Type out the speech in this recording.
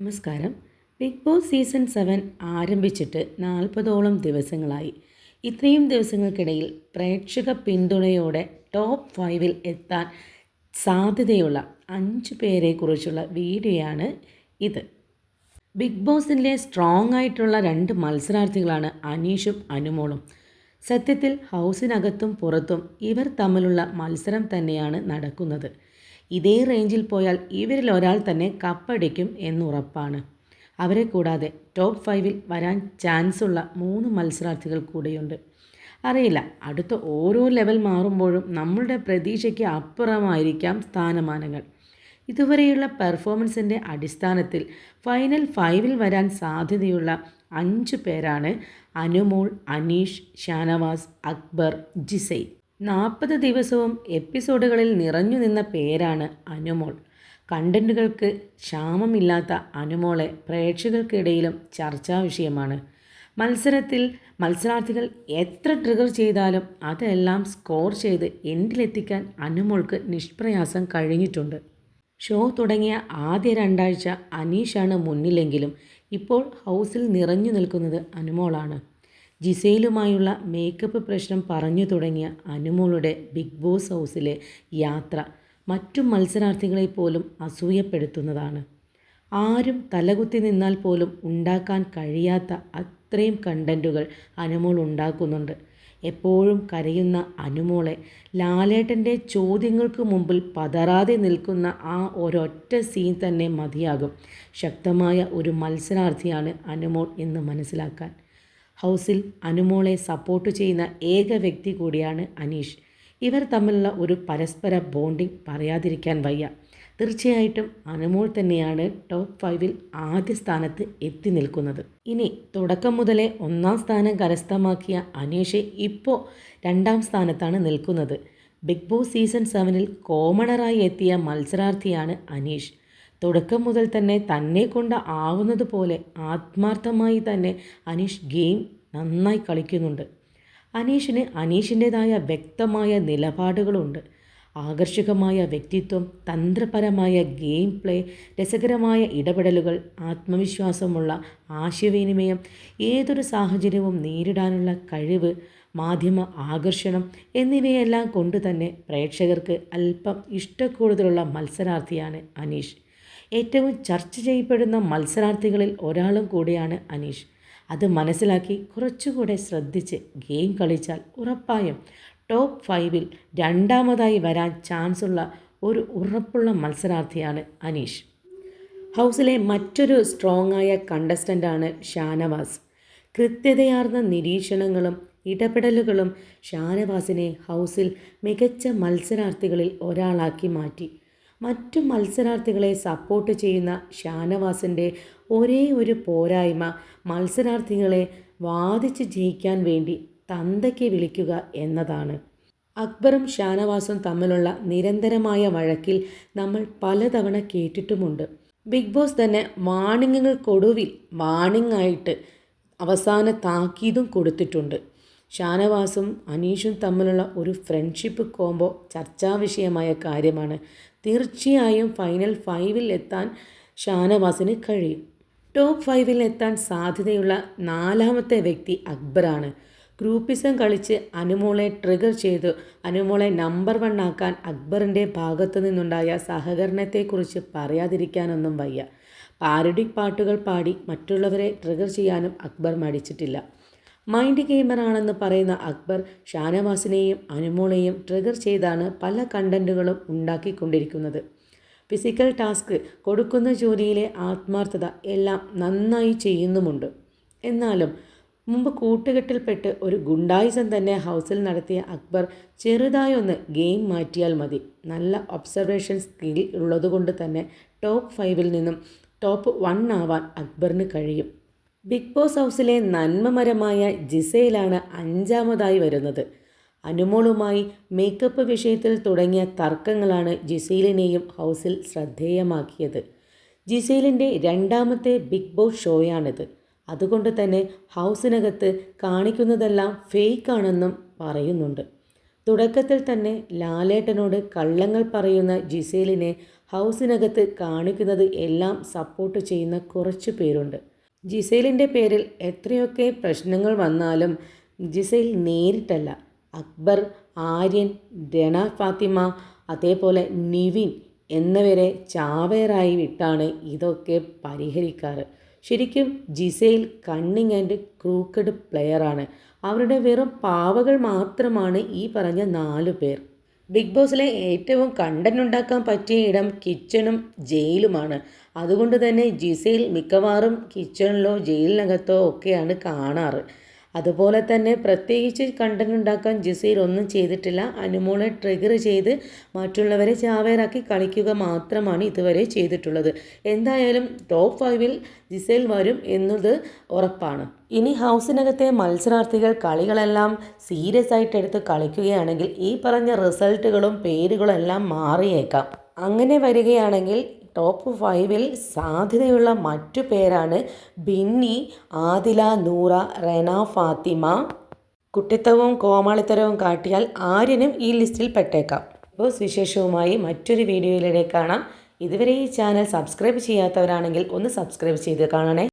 നമസ്കാരം. Bigg Boss season seven ആരംഭിച്ചിട്ട് നാൽപ്പതോളം ദിവസങ്ങളായി. ഇത്രയും ദിവസങ്ങൾക്കിടയിൽ പ്രേക്ഷക പിന്തുണയോടെ ടോപ്പ് ഫൈവിൽ എത്താൻ സാധ്യതയുള്ള അഞ്ച് പേരെക്കുറിച്ചുള്ള വീഡിയോയാണ് ഇത്. ബിഗ് ബോസിന്റെ സ്ട്രോങ് ആയിട്ടുള്ള രണ്ട് മത്സരാർത്ഥികളാണ് അനീഷും അനുമോളും. സത്യത്തിൽ ഹൗസിനകത്തും പുറത്തും ഇവർ തമ്മിലുള്ള മത്സരം തന്നെയാണ് നടക്കുന്നത്. ഇതേ റേഞ്ചിൽ പോയാൽ ഇവരിൽ ഒരാൾ തന്നെ കപ്പടിക്കും എന്നുറപ്പാണ്. അവരെ കൂടാതെ ടോപ്പ് ഫൈവിൽ വരാൻ ചാൻസ് ഉള്ള മൂന്ന് മത്സരാർത്ഥികൾ കൂടെയുണ്ട്. അറിയില്ല അടുത്ത ഓരോ ലെവൽ മാറുമ്പോഴും നമ്മളുടെ പ്രതീക്ഷയ്ക്ക് അപ്പുറമായിരിക്കാം സ്ഥാനമാനങ്ങൾ. ഇതുവരെയുള്ള പെർഫോമൻസിന്റെ അടിസ്ഥാനത്തിൽ ഫൈനൽ ഫൈവിൽ വരാൻ സാധ്യതയുള്ള അഞ്ച് പേരാണ് അനുമോൾ അനീഷ് ഷാനവാസ് അക്ബർ ജിസൈ നാൽപ്പത് ദിവസവും എപ്പിസോഡുകളിൽ നിറഞ്ഞു നിന്ന പേരാണ് അനുമോൾ. കണ്ടന്റുകൾക്ക് ക്ഷാമമില്ലാത്ത അനുമോളെ പ്രേക്ഷകർക്കിടയിലും ചർച്ചാ വിഷയമാണ്. മത്സരത്തിൽ മത്സരാർത്ഥികൾ എത്ര ട്രിഗർ ചെയ്താലും അതെല്ലാം സ്കോർ ചെയ്ത് എൻഡിലെത്തിക്കാൻ അനുമോൾക്ക് നിഷ്പ്രയാസം കഴിഞ്ഞിട്ടുണ്ട്. ഷോ തുടങ്ങിയ ആദ്യ രണ്ടാഴ്ച അനീഷാണ് മുന്നിലെങ്കിലും ഇപ്പോൾ ഹൗസിൽ നിറഞ്ഞു നിൽക്കുന്നത് അനുമോളാണ്. ജിസയിലുമായുള്ള മേക്കപ്പ് പ്രശ്നം പറഞ്ഞു തുടങ്ങിയ അനുമോളുടെ ബിഗ് ബോസ് ഹൗസിലെ യാത്ര മറ്റു മത്സരാർത്ഥികളെ പോലും അസൂയപ്പെടുത്തുന്നതാണ്. ആരും തലകുത്തി നിന്നാൽ പോലും ഉണ്ടാക്കാൻ കഴിയാത്ത അത്രയും കണ്ടന്റുകൾ അനുമോൾ ഉണ്ടാക്കുന്നുണ്ട്. എപ്പോഴും കരയുന്ന അനുമോളെ ലാലേട്ടന്റെ ചോദ്യങ്ങൾക്ക് മുമ്പിൽ പതറാതെ നിൽക്കുന്ന ആ ഒരൊറ്റ സീൻ തന്നെ മതിയാകും. ശക്തമായ ഒരു മത്സരാർത്ഥിയാണ് അനുമോൾ എന്ന് മനസ്സിലാക്കാൻ. ഹൗസിൽ അനുമോളെ സപ്പോർട്ട് ചെയ്യുന്ന ഏക വ്യക്തി കൂടിയാണ് അനീഷ്. ഇവർ തമ്മിലുള്ള ഒരു പരസ്പര ബോണ്ടിങ് പറയാതിരിക്കാൻ വയ്യ. തീർച്ചയായിട്ടും അനുമോൾ തന്നെയാണ് ടോപ്പ് ഫൈവിൽ ആദ്യ സ്ഥാനത്ത് എത്തി നിൽക്കുന്നത്. ഇനി തുടക്കം മുതലേ ഒന്നാം സ്ഥാനം കരസ്ഥമാക്കിയ അനീഷ് ഇപ്പോൾ രണ്ടാം സ്ഥാനത്താണ് നിൽക്കുന്നത്. ബിഗ് ബോസ് സീസൺ സെവനിൽ കോമണറായി എത്തിയ മത്സരാർത്ഥിയാണ് അനീഷ്. തുടക്കം മുതൽ തന്നെ തന്നെ കൊണ്ട് ആവുന്നത് പോലെ ആത്മാർത്ഥമായി തന്നെ അനീഷ് ഗെയിം നന്നായി കളിക്കുന്നുണ്ട്. അനീഷിന് അനീഷിന്റെതായ വ്യക്തമായ നിലപാടുകളുണ്ട്. ആകർഷകമായ വ്യക്തിത്വം തന്ത്രപരമായ ഗെയിം പ്ലേ രസകരമായ ഇടപെടലുകൾ ആത്മവിശ്വാസമുള്ള ആശയവിനിമയം ഏതൊരു സാഹചര്യവും നേരിടാനുള്ള കഴിവ് മാധ്യമ ആകർഷണം എന്നിവയെല്ലാം കൊണ്ട് തന്നെ പ്രേക്ഷകർക്ക് അല്പം ഇഷ്ടക്കൂടുതലുള്ള മത്സരാർത്ഥിയാണ് അനീഷ്. ഏറ്റവും ചർച്ച ചെയ്യപ്പെടുന്ന മത്സരാർത്ഥികളിൽ ഒരാളും കൂടിയാണ് അനീഷ്. അത് മനസ്സിലാക്കി കുറച്ചുകൂടെ ശ്രദ്ധിച്ച് ഗെയിം കളിച്ചാൽ ഉറപ്പായും ടോപ്പ് ഫൈവിൽ രണ്ടാമതായി വരാൻ ചാൻസ് ഉള്ള ഒരു ഉറപ്പുള്ള മത്സരാർത്ഥിയാണ് അനീഷ്. ഹൗസിലെ മറ്റൊരു സ്ട്രോങ് ആയ കണ്ടസ്റ്റന്റാണ് ഷാനവാസ്. കൃത്യതയാർന്ന നിരീക്ഷണങ്ങളും ഇടപെടലുകളും ഷാനവാസിനെ ഹൗസിൽ മികച്ച മത്സരാർത്ഥികളിൽ ഒരാളാക്കി മാറ്റി. മറ്റു മത്സരാർത്ഥികളെ സപ്പോർട്ട് ചെയ്യുന്ന ഷാനവാസിന്റെ ഒരേ ഒരു പോരായ്മ മത്സരാർത്ഥികളെ വാദിച്ച് ജയിക്കാൻ വേണ്ടി തന്തയ്ക്ക് വിളിക്കുക എന്നതാണ്. അക്ബറും ഷാനവാസും തമ്മിലുള്ള നിരന്തരമായ വഴക്കിൽ നമ്മൾ പലതവണ കേട്ടിട്ടുമുണ്ട്. ബിഗ് ബോസ് തന്നെ വാണിങ്ങുകൾക്കൊടുവിൽ വാണിംഗ് ആയിട്ട് അവസാന താക്കീതും കൊടുത്തിട്ടുണ്ട്. ഷാനവാസും അനീഷും തമ്മിലുള്ള ഒരു ഫ്രണ്ട്ഷിപ്പ് കോംബോ ചർച്ചാവിഷയമായ കാര്യമാണ്. തീർച്ചയായും ഫൈനൽ ഫൈവിൽ എത്താൻ ഷാനവാസിന് കഴിയും. ടോപ്പ് ഫൈവിൽ എത്താൻ സാധ്യതയുള്ള നാലാമത്തെ വ്യക്തി അക്ബറാണ്. ഗ്രൂപ്പിസം കളിച്ച് അനുമോളെ ട്രിഗർ ചെയ്ത്. അനുമോളെ നമ്പർ വൺ ആക്കാൻ അക്ബറിന്റെ ഭാഗത്തു നിന്നുണ്ടായ സഹകരണത്തെക്കുറിച്ച് പറയാതിരിക്കാനൊന്നും വയ്യ. പാരഡിക് പാട്ടുകൾ പാടി മറ്റുള്ളവരെ ട്രിഗർ ചെയ്യാനും അക്ബർ മടിച്ചിട്ടില്ല. മൈൻഡ് ഗെയിമറാണെന്ന് പറയുന്ന അക്ബർ ഷാനവാസിനെയും അനുമോളെയും ട്രിഗർ ചെയ്താണ് പല കണ്ടന്റുകളും ഉണ്ടാക്കിക്കൊണ്ടിരിക്കുന്നത്. ഫിസിക്കൽ ടാസ്ക് കൊടുക്കുന്ന ജോലിയിലെ ആത്മാർത്ഥത എല്ലാം നന്നായി ചെയ്യുന്നുമുണ്ട്. എന്നാലും മുമ്പ് കൂട്ടുകെട്ടിൽപ്പെട്ട് ഒരു ഗുണ്ടായിസം തന്നെ ഹൗസിൽ നടത്തിയ അക്ബർ ചെറുതായി ഒന്ന് ഗെയിം മാറ്റിയാൽ മതി. നല്ല ഒബ്സർവേഷൻ സ്കിൽ ഉള്ളതുകൊണ്ട് തന്നെ ടോപ്പ് ഫൈവിൽ നിന്നും ടോപ്പ് വൺ ആവാൻ അക്ബറിന് കഴിയും. ബിഗ് ബോസ് ഹൗസിലെ നന്മമരമായ ജിസയിലാണ് അഞ്ചാമതായി വരുന്നത്. അനുമോളുമായി മേക്കപ്പ് വിഷയത്തിൽ തുടങ്ങിയ തർക്കങ്ങളാണ് ജിസൈലിനെയും ഹൗസിൽ ശ്രദ്ധേയമാക്കിയത്. ജിസൈലിന്റെ രണ്ടാമത്തെ ബിഗ് ബോസ് ഷോയാണിത്. അതുകൊണ്ട് തന്നെ ഹൗസിനകത്ത് കാണിക്കുന്നതെല്ലാം ഫേക്ക് ആണെന്നും പറയുന്നുണ്ട്. തുടക്കത്തിൽ തന്നെ ലാലേട്ടനോട് കള്ളങ്ങൾ പറയുന്ന ജിസേലിനെ ഹൗസിനകത്ത് കാണിക്കുന്നത് എല്ലാം സപ്പോർട്ട് ചെയ്യുന്ന കുറച്ച് പേരുണ്ട്. ജിസൈലിന്റെ പേരിൽ എത്രയൊക്കെ പ്രശ്നങ്ങൾ വന്നാലും ജിസൈൽ നേരിട്ടല്ല. അക്ബർ ആര്യൻ രണ ഫാത്തിമ അതേപോലെ നിവിൻ എന്നിവരെ ചാവേറായി വിട്ടാണ് ഇതൊക്കെ പരിഹരിക്കാറ്. ശരിക്കും ജിസൈൽ കണ്ണിങ് ആൻഡ് ക്രൂക്കഡ് പ്ലെയറാണ് അവരുടെ വെറും പാവകൾ മാത്രമാണ് ഈ പറഞ്ഞ നാലു പേർ. ബിഗ് ബോസിലെ ഏറ്റവും കണ്ടന്റ് ഉണ്ടാക്കാൻ പറ്റിയ ഇടം കിച്ചണും ജയിലുമാണ്. അതുകൊണ്ട് തന്നെ ജിസയിൽ മിക്കവാറും കിച്ചണിലോ ജയിലിനകത്തോ ഒക്കെയാണ് കാണാറ്. അതുപോലെ തന്നെ പ്രത്യേകിച്ച് കണ്ടന്റ് ഉണ്ടാക്കാൻ ജിസയിൽ ഒന്നും ചെയ്തിട്ടില്ല. അനുമോളെ ട്രിഗർ ചെയ്ത് മറ്റുള്ളവരെ ചാവേറാക്കി കളിക്കുക മാത്രമാണ് ഇതുവരെ ചെയ്തിട്ടുള്ളത്. എന്തായാലും ടോപ്പ് ഫൈവിൽ ജിസയിൽ വരും എന്നത് ഉറപ്പാണ്. ഇനി ഹൗസിനകത്തെ മത്സരാർത്ഥികൾ കളികളെല്ലാം സീരിയസ് ആയിട്ട് എടുത്ത് കളിക്കുകയാണെങ്കിൽ ഈ പറഞ്ഞ റിസൾട്ടുകളും പേരുകളും എല്ലാം മാറിയേക്കാം. അങ്ങനെ വരികയാണെങ്കിൽ ടോപ്പ് ഫൈവിൽ സാധ്യതയുള്ള മറ്റു പേരാണ് ബിന്നി ആദില നൂറ റെന ഫാത്തിമ. കുട്ടിത്തവും കോമാളിത്തരവും കാട്ടിയാൽ ആര്യനും ഈ ലിസ്റ്റിൽ പെട്ടേക്കാം. അപ്പോൾ സുവിശേഷവുമായി മറ്റൊരു വീഡിയോയിലൂടെ കാണാം. ഇതുവരെ ഈ ചാനൽ സബ്സ്ക്രൈബ് ചെയ്യാത്തവരാണെങ്കിൽ ഒന്ന് സബ്സ്ക്രൈബ് ചെയ്ത് കാണണേ.